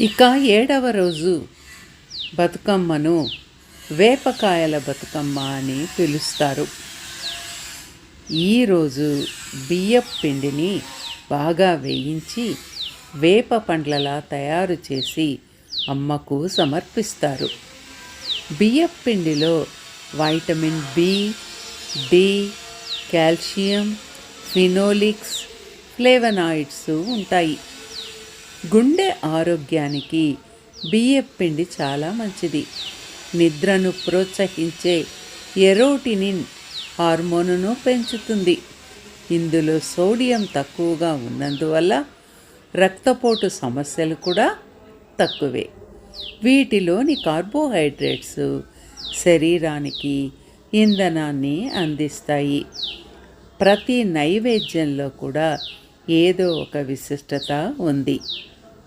ఇక ఏడవ రోజు బతుకమ్మను వేపకాయల బతుకమ్మ అని పిలుస్తారు. ఈరోజు బియ్యపు పిండిని బాగా వేయించి వేప పండ్లలా తయారు చేసి అమ్మకు సమర్పిస్తారు. బియ్యపు పిండిలో vitamin B D calcium phenolics flavonoids ఉంటాయి. గుండె ఆరోగ్యానికి బియ్యపు పిండి చాలా మంచిది. నిద్రను ప్రోత్సహించే ఎరోటినిన్ హార్మోనును పెంచుతుంది. ఇందులో సోడియం తక్కువగా ఉన్నందువల్ల రక్తపోటు సమస్యలు కూడా తక్కువే. వీటిలోని కార్బోహైడ్రేట్స్ శరీరానికి ఇంధనాన్ని అందిస్తాయి. ప్రతి నైవేద్యంలో కూడా ఏదో ఒక విశిష్టత ఉంది.